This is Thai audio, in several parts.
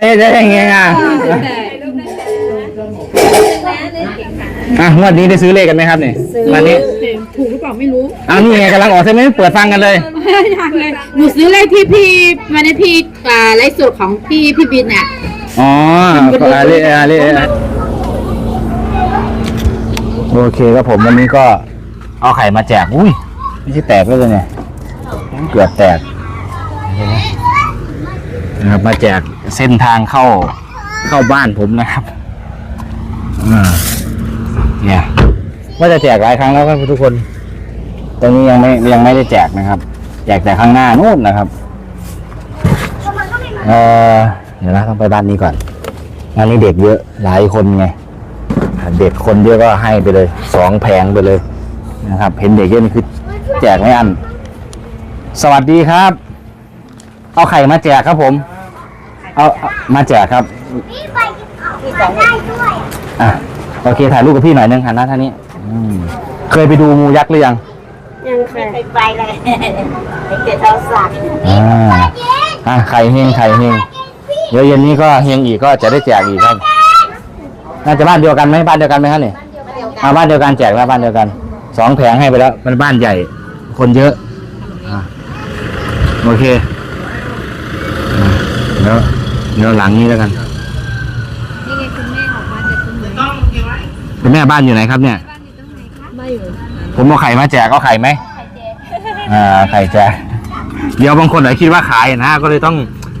เอ๊ะจะยังไงอะอะงวดนี้ได้ซื้อเลขกันไหมครับเนี่ยวันนี้ถูกหรือเปล่าไม่รู้อ้าวนี่ไงกำลังออกใช่ไหมเปิดฟังกันเลยยังเลยหนูซื้อเลขที่พี่วันนี้พี่อ่าไลฟ์สดของพี่พี่บินเนี่ยอ๋ออะไรอะไรโอเคครับผมวันนี้ก็เอาไข่มาแจกอุ้ยไม่ใช่แตกแล้วเลยเนี่ยเกือบแตก นะครับ มาแจกเส้นทางเข้าเข้าบ้านผมนะครับอ่าเนี่ยว่าจะแจกหลายครั้งแล้วครับทุกคน ตอนนี้ยังไม่ยังไม่ได้แจกนะครับ แจกแต่ข้างหน้านู่นนะครับเออเดี๋ยวนะต้องไปบ้านนี้ก่อนงานนี้เด็กเยอะหลายคนไงเด็กคนเยอะก็ให้ไปเลยสองแผงไปเลยนะครับเห็นเด็กเยอะนี่คือแจกไม่อัน สวัสดีครับ เอาไข่มาแจกครับผม เอาเอามาแจกครับพี่ไปกินของได้ด้วยอะโอเคถ่ายรูปกับพี่หน่อยนึงหันหน้าท่างนี้อืมเคยไปดูงูยักษ์หรือยังยังเคยไปเลยเด็กเท้าสักอ่าอะไข่เฮงไข่เฮงเดี๋ยวเย็นนี้ก็เฮงอีกก็จะได้แจกอีกครับ น่าจะบ้านเดียวกันไหมบ้านเดียวกันไหมครับเนี่ยมาบ้านเดียวกันแจกแล้วบ้านเดียวกันสองแผงให้ไปแล้วมันบ้านใหญ่ คนเยอะอะโอเคอ่ะเดี๋ยวเดี๋ยวหลังนี้แล้วกันนี่ไงคุณแม่ออกมาจากตรงไหนคุณแม่บ้านอยู่ไหนครับเนี่ยไม่อยู่ผมเอาไข่มาแจกเอาไข่ไหมอ่าไข่แจกเดี๋ยวบางคนอาจจะคิดว่าขายนะก็เลยต้อง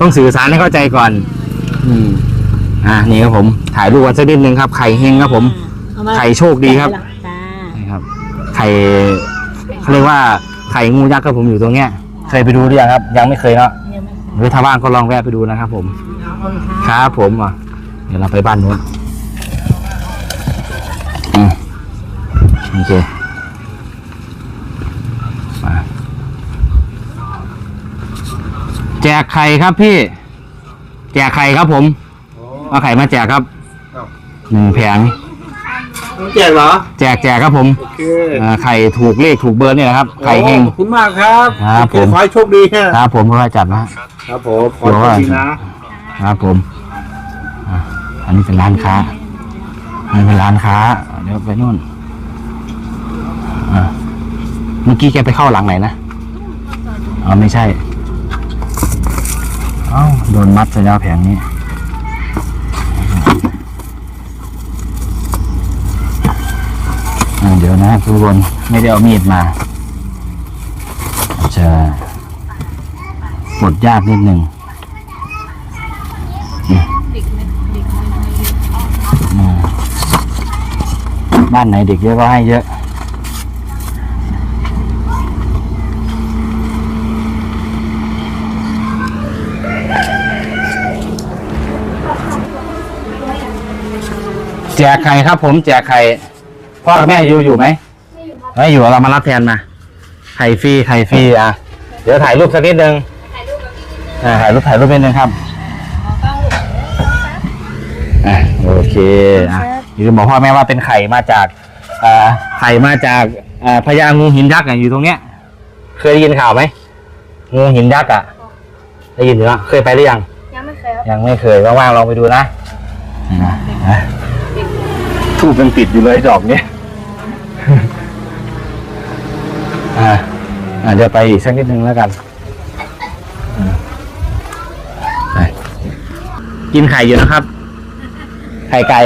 ต้องสื่อสารให้เข้าใจก่อน อืมอ่านี่ครับผมถ่ายรูปกันสักนิดนึงครับไข่เฮงครับผมไข่โชคดีครับนี่ครับ ไข่เขาเรียกว่าไข่งูยักษ์ครับผมอยู่ตรงเนี้ย เคยไปดูหรือยังครับ ยังไม่เคยเนาะ หรือถ้าว่างก็ลองแวะไปดูนะครับผม ครับผมอะเดี๋ยวเราไปบ้านนู้นอืมโอเคมาแจกไข่ครับพี่ แจกไข่ครับผม เอาไข่มาแจกครับหนึ่งแผง แจกเหรอ แจกแจกครับผมโอเคเอ่อไข่ถูกเลขถูกเบอร์เนี่ยนะครับ ไข่เฮงขอบคุณมากครับครับผม ขอให้โชคดีฮะครับผมก็จัดนะครับผมขอให้โชคดีนะ ครับผมอะอันนี้เป็นร้านค้าอันนี้เป็นร้านค้า เดี๋ยวไปนู่นอะเมื่อกี้แกไปเข้าหลังไหนนะอ๋อไม่ใช่ เอ้าโดนมัดซะแล้วแผงนี้ อะเดี๋ยวนะ ทุกคนไม่ได้เอามีดมา จะปลดยากนิดนึงบ้านไหนเด็กเยอะก็ให้เยอะแจกไข่ครับผมแจกไข่พ่อกับแม่อยู่อยู่ไหม ไม่อยู่เรามารับแทนมาไข่ฟรีไข่ฟรีอะ เดี๋ยวถ่ายรูปสักนิดนึงอ่าถ่ายรูปถ่ายรูปนิดนึงครับอะโอเคอะอย่าลืมบอกพ่อแม่ว่าเป็นไข่มาจากอ่าไข่มาจากอ่าพญางูหินยักษ์อะอยู่ตรงเนี้ย เคยได้ยินข่าวไหมงูหินยักษ์อะได้ยินหรือเปล่าเคยไปหรือยัง ยังไม่เคยยังไม่เคยว่างๆลองไปดูนะนะนะทูบยังติดอยู่เลยดอกเนี้ยอ่าอ่า เดี๋ยวไปอีกสักนิดนึงแล้วกัน กินไข่อยู่นะครับ ไข่ไก่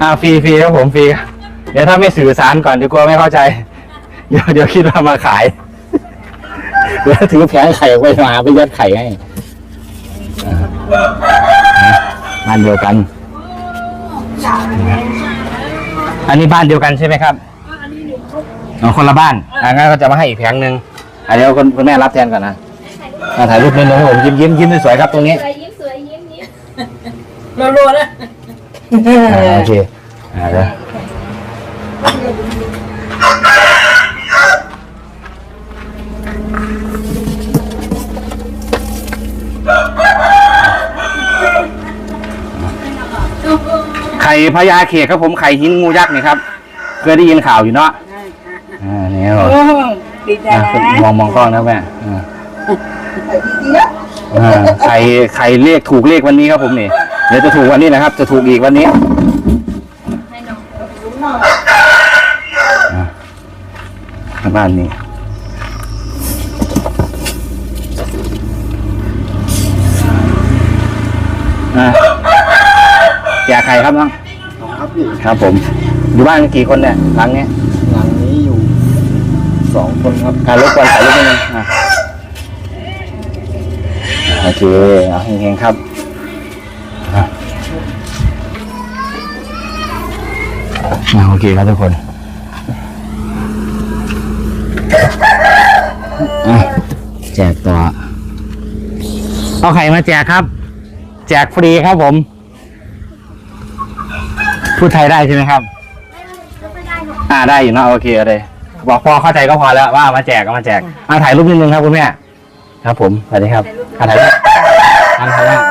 อ่าฟรีฟรีครับผมฟรีเดี๋ยวถ้าไม่สื่อสารก่อนเดี๋ยวกลัวไม่เข้าใจ เดี๋ยวเดี๋ยวคิดว่ามาขายเดี๋ยวถือแผงไข่ไปมาไปยัดไข่ให้บ้านเดียวกัน อันนี้บ้านเดียวกันใช่ไหมครับ อ๋อคนละบ้านอ่างั้นก็จะมาให้อีกแผงหนึ่งอันนี้คุณคุณแม่รับแทนก่อนนะอ่าถ่ายรูปนิดนึงให้ผมยิ้มยิ้มยิ้มสวยๆครับตรงนี้สวยยิ้มสวยยิ้มยิ้มรัวๆนะอ่าโอเคอ่าเดี๋ยวไข่พญาเขกครับผมไข่หินงูยักษ์นี่ครับ เคยได้ยินข่าวอยู่เนาะ อ่านี่ครับผมดีใจอะนะมองมองกล้องนะแม่อ่าอ่าใครใครเลขถูกเลขวันนี้ครับผมนี่เดี๋ยวจะถูกวันนี้นะครับ จะถูกอีกวันนี้อ่าบ้านนี้อ่าแจกใครครับน้อง ครับพี่ครับผม อยู่บ้านกันกี่คนเนี่ยหลังเนี้ยหลังนี้อยู่ สองคนครับอ่ารบกวนถ่ายรูปนิดนึงอะโอเคเอาเฮงๆครับอะอะโอเคครับทุกคนอะแจกต่อเอาไข่มาแจกครับ แจกฟรีครับผม พูดไทยได้ใช่ไหมครับ อ่าได้อยู่เนอะโอเคเอาเลย บอกพอเข้าใจก็พอแล้วว่ามาแจกก็มาแจกอ่าถ่ายรูปนิดนึงครับคุณแม่ครับ ผมสวัสดีครับอ่าถ่ายรูปอันถ่ายรูป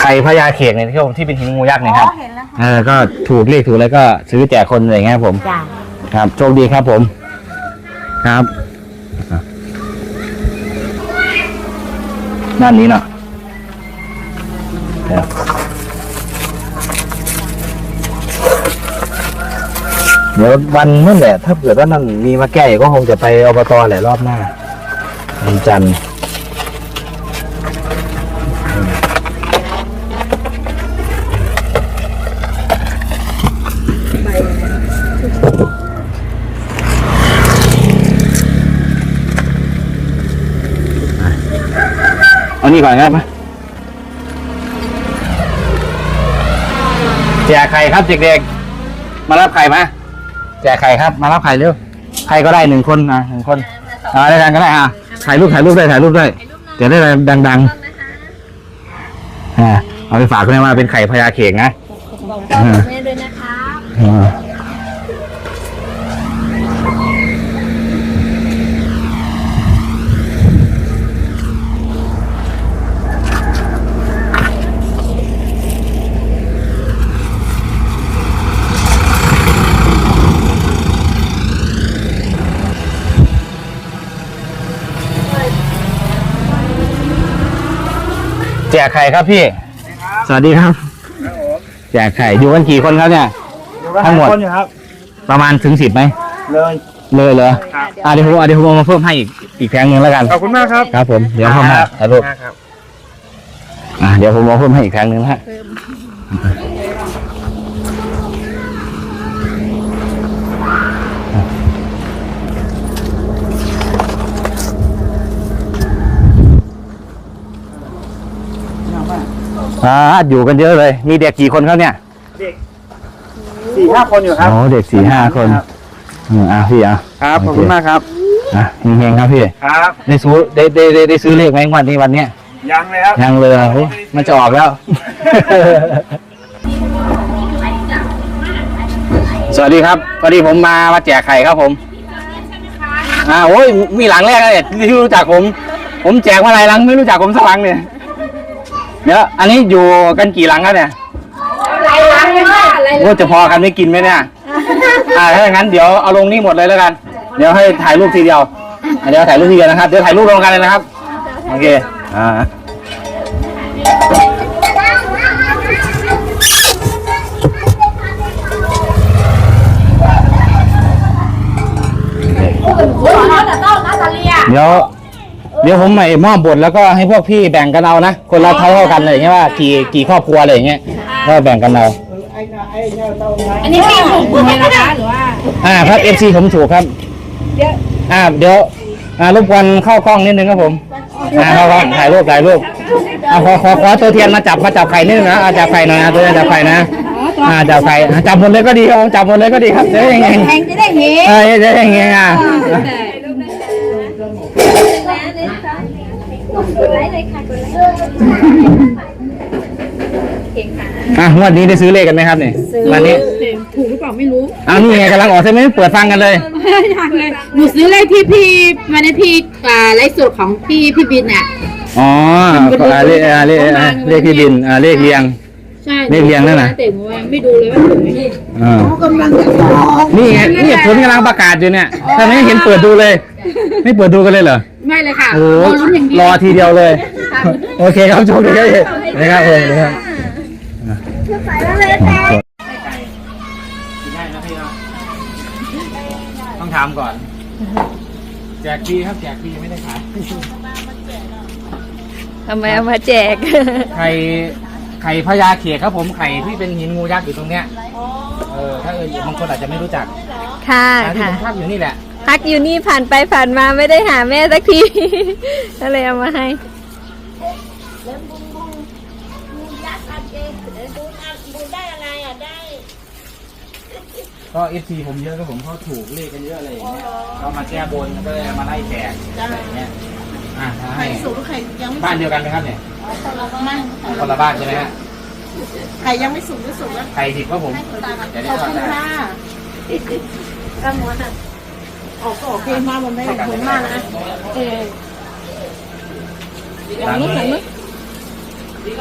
ไข่พญาเขกเนี่ยที่ผมที่เป็นหินงูยักษ์เนี่ยครับเห็นแล้วเออก็ถูกเลขถูกแล้วก็ซื้อแจกคนอะไรอย่างเงี้ยครับผม จ้าครับโชคดีครับผม ครับอะด้านนี้เนาะเดี๋ยว เดี๋ยววันนั่นแหละ ถ้าเกิดว่านั่นมีมาแก้อีกก็คงจะไปอบตแหละรอบหน้าวันจันทร์เอานี่ก่อนครับมาแจกไข่ครับเด็กๆมารับไข่มาแจกไข่ครับ มารับไข่เร็ว ใครก็ได้หนึ่งคนอะหนึ่งคนอ่าได้กันก็ได้อะถ่ายรูปถ่ายรูปได้ถ่ายรูปได้เดี๋ยวได้ดังๆอ่าเอาไปฝากคุณแม่ว่าเป็นไข่พญาเขกนะบอกพ่อกับแม่ด้วยนะคะอ่ จกไข่ครับพี่ สวัสดีครับ แจกไข่อยู่กันกี่คนครับเนี่ย ทั้งหมด คนอยู่ครับ ประมาณถึงสิบไหม เลย เลยเหรอครับอะเดี๋ยวผมอะเดี๋ยวผมเอามาเพิ่มให้อีกอีกแพงหนึ่งแล้วกัน ขอบคุณมากครับ ครับผม เดี๋ยวเพิ่มให้ถ่ายรูปครับอะเดี๋ยวผมเอาเพิ่มให้อีกแพงหนึ่งนะฮะ อ่าอยู่กันเยอะเลย มีเด็กกี่คนครับเนี่ยสี่ห้าคนอยู่ครับโอ้เด็กสี่ห้าคนรับอืมอะพี่อะครับโอขอบเคคุณมากครับ อะเฮงๆครับพี่ ครับ ได้ซื้อได้ได้ได้ได้ซื้อเลขไหมวันนี้วันเนี้ย ยังเลยครับ ยังเลยโอ้มันจะออกแล้ว สวัสดีครับพอดีผมมามาแจกไข่ครับผมอ่าโอ้ยมีหลังแรกเลยที่รู้จักผม ผมแจกมาหลายหลังไม่รู้จักผมสักหลังเนี่ย เดี๋ยวอันนี้อยู่กันกี่หลังครับเนี่ยหลายล้านเลยค่ะหลายโอ้จะพอกันไม่กินไหมเนี่ยอ่าถ้าอย่างนั้นเดี๋ยวเอาลงนี่หมดเลยแล้วกัน เดี๋ยวให้ถ่ายรูปทีเดียวอะเดี๋ยวถ่ายรูปทีเดียวนะครับเดี๋ยวถ่ายรูปรวมกันเลยนะครับโอเคอ่าหัวเราะแต่ต้องนะซาเลียเดี๋ยวเดี๋ยวผมใหม่มอบบทแล้วก็ให้พวกพี่แบ่งกันเอานะ คนละเท่าเท่าๆกันอะไรอย่างเงี้ยว่ากี่กี่ครอบครัวอะไรอย่างเงี้ยก็แบ่งกันเอาอันนี้พี่ถูกคุณไหมนะคะหรือว่าอ่าครับเอฟซีผมถูกครับอ่าเดี๋ยวอ่ารบกวนเข้ากล้องนิดนึงครับผมอ่าเข้ากล้องถ่ายรูปถ่ายรูปอ่าขอขอขอตัวเทียนมาจับมาจับไข่นิดนึงนะอ่าจับไข่หน่อยนะตัวเทียนจับไข่นะอ่าจับไข่อ่าจับหมดเลยก็ดีครับจับหมดเลยก็ดีครับจะได้ยังไงแทงจะได้เห็นเออจะได้ยังไงอะ อะงวดนี้ได้ซื้อเลขกันไหมครับเนี่ยวันนี้ถูกหรือเปล่าไม่รู้อ้าวนี่ไงกำลังออกใช่ไหมเปิดฟังกันเลยยังเลยหนูซื้อเลขที่พี่วันนี้พี่อ่าไลฟ์สดของพี่พี่บินอะอ๋ออ่าเลขอ่าเลขอ่าเลขที่ดินอ่าเลขเรียง ใช่เลขเรียงนั่นน่ะ แต่หนูยังไม่ดูเลยว่าถูกไหมอ่าเขากำลังจะบอกนี่ไงนี่ผลกำลังประกาศอยู่เนี่ยทำไมไม่เห็นเปิดดูเลย ไม่เปิดดูกันเลยเหรอนไม่เลยค่ะโอ้รอลุ้นอย่างเดีรยวอทีเดียวเลยค่ะโอเคครับโชคดีครับนะครับผมนะครับต้องถามก่อน แจกฟรีครับแจกฟรียังไม่ได้ขายทำไมเอามาแจกไข่ ไข่พญาเขียดครับผมไข่ที่เป็นหินงูยักษ์อยู่ตรงเนี้ยเออถ้าเออบางคนอาจจะไม่รู้จักค่ะอันที่ค่ะผมพักอยู่นี่แหละพักอยู่นี่ผ่านไปผ่านมาไม่ได้หาแม่สักที ก็เลยเอามาให้ก็เอฟซีผมเยอะก็ผมเขาถูกเลขกันเยอะอะไรอย่างเงี้ยเขามาแก้บนก็เลยมาไล่แจกอะไรอย่างเงี้ย อะให้สูงไข่ยังไม่บ้านเดียวกันไหมครับเนี่ยคนละบ้านคนละบ้านใช่ไหมฮะไข่ยังไม่สุกไม่สุกแล้วไข่ดิบก็ผมเดี๋ยวขนี้อบก่อนคุณนะค่ะก็ม้วนอะออกก็ออกเกมมาบนได้ผลมากนะเออหลังนี้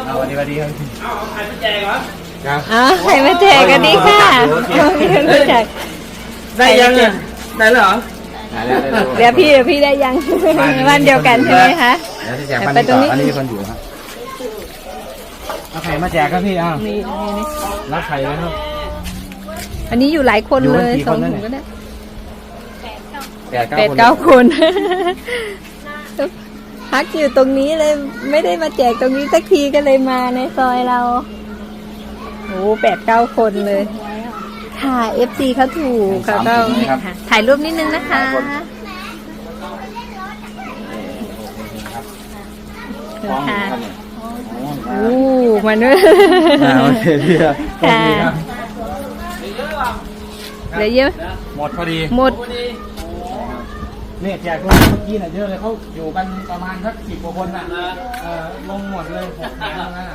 เอาวันนี้วันนี้ครับครับอ๋อใครมาแจกกันดีค่ะรู้จักได้ยังเนี่ยได้เหรอ ได้แล้วได้แล้วเดี๋ยวพี่เดี๋ยวพี่ได้ยัง วันเดียวกันใช่ไหมคะเดี๋ยวที่แจกบ้านนี้ต่ออันนี้มีคนอยู่ครับเอาไข่มาแจกครับพี่อ้าวนี่นี่นี่รับไข่แล้วครับ อันนี้อยู่หลายคนอยู่เลกันยกี่สองคนนะถุงเนี่ยก็ได้แปดแปดเก้าเก้าคคนนพักอยู่ตรงนี้เลยไม่ได้มาแจกตรงนี้สักทีก็เลยมาในซอยเราโอ้แปดเก้าคนเลย ค่ะเอฟซีเขาถูกเขาก็ค่ะถ่ายรูปนิดนึงนะคะพร้อมค่ะครับเนี่ยโอ้มันด้วย อ่าโอเคพี่ครับค่ะโอเคครับเหลือเยอะ หมดพอดีหมด เนี่ยแจกคนเมื่อกี้น่ะเยอะเลยเขาอยู่กันประมาณสักสิบกว่าคนน่ะเออลงหมดเลยหกแผงแล้วนะ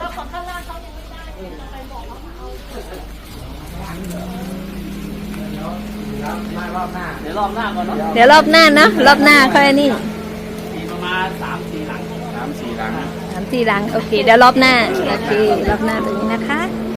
รอบหน้า เดี๋ยวรอบหน้าก่อนเนาะเดี๋ยวรอบหน้านะรอบหน้าค่อยอันนี่ประมาณสามสี่หลังสามสี่หลังสามสี่หลังโอเคเดี๋ยวรอบหน้าโอเครอบหน้าตรงนี้นะคะ